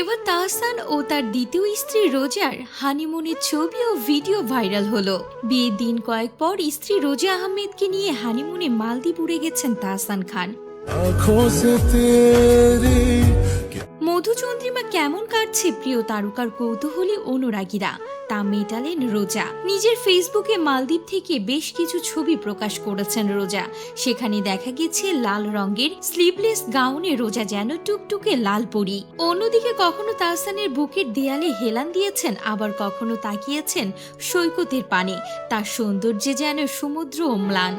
এবার তাহসান ও তার দ্বিতীয় স্ত্রী রোজার হানিমুনের ছবি ও ভিডিও ভাইরাল হলো। বিয়ের দিন কয়েক পর স্ত্রী রোজা আহমেদকে নিয়ে হানিমুনে মালদ্বীপ উড়ে গেছেন তাহসান খান। মধুচন্দ্রিমা কেমন কাটছে প্রিয় তারকার কৌতূহলী অনুরাগীরা? তা মেটালেন রোজা। নিজের ফেসবুকে মালদ্বীপ থেকে বেশ কিছু ছবি প্রকাশ করেছেন রোজা। সেখানে দেখা গেছে লাল রঙের স্লিভলেস গাউনে রোজা যেন টুকটুকে লাল পরি। অন্যদিকে কখনো তাহসানের বুকের দেয়ালে হেলান দিয়েছেন, আবার কখনো তাকিয়েছেন সৈকতের পানে। তার সৌন্দর্যে যেন সমুদ্র অম্লান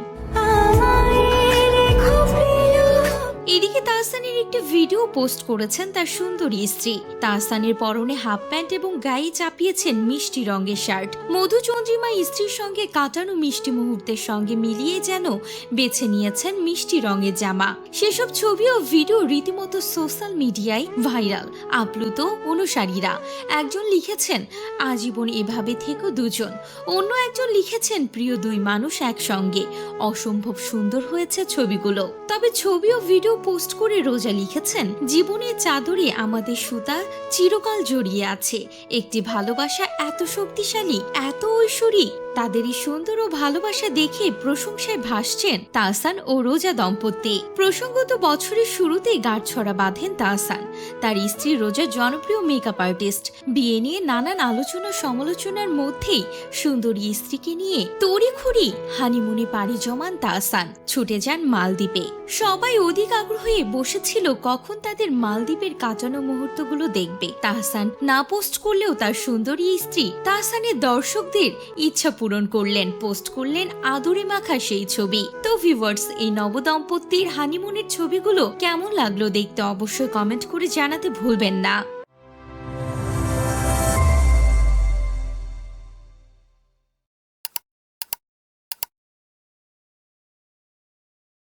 এদিকে তাহসানের একটি ভিডিও পোস্ট করেছেন তার সুন্দরী স্ত্রী। তাহসানের পরনে হাফ প্যান্ট এবং গায়ে চাপিয়েছেন মিষ্টি রঙের শার্ট। মধুচন্দ্রিমা স্ত্রীর সঙ্গে কাটানো মিষ্টি মুহূর্তের সঙ্গে মিলিয়ে যেন বেছে নিয়েছেন মিষ্টি রঙের জামা। সেসব ছবি ও ভিডিও রীতিমতো সোশ্যাল মিডিয়ায় ভাইরাল, আপ্লুত অনুসারীরা। একজন লিখেছেন, আজীবন এভাবে থেকো দুজন। অন্য একজন লিখেছেন, প্রিয় দুই মানুষ একসঙ্গে। অসম্ভব সুন্দর হয়েছে ছবিগুলো। তবে ছবি ও ভিডিও পোস্ট করে রোজা লিখেছেন, জীবনের চাদরে আমাদের সুতা চিরকাল জড়িয়ে আছে। একটি ভালোবাসা এত শক্তিশালী, এত ঐশ্বরিক। তাদের এই সুন্দর ও ভালোবাসা দেখে প্রশংসায় ভাসছেন তাহসান ও রোজা দম্পতি। প্রসঙ্গত বছরের শুরুতেই গাঁটছড়া বাঁধেন তাহসান। তার স্ত্রী রোজা জনপ্রিয় মেকআপ আর্টিস্ট বিয়ে নিয়ে নানান আলোচনা সমালোচনার মধ্যেই সুন্দরী স্ত্রীকে নিয়ে তড়িখড়ি হানিমুনে পাড়ি জমান তাহসান। ছুটে যান মালদ্বীপে। সবাই অধিক আগ্রহে বসেছিল কখন তাদের মালদ্বীপের কাটানো মুহূর্তগুলো দেখবে। তাহসান না পোস্ট করলেও তার সুন্দরী স্ত্রী তাহসানের দর্শকদের ইচ্ছা পূরণ করলেন, পোস্ট করলেন আদরে মাখা সেই ছবি। তো ভিউয়ার্স এই নবদম্পতির হানিমুনের ছবিগুলো কেমন লাগল দেখতে অবশ্যই কমেন্ট করে জানাতে ভুলবেন না।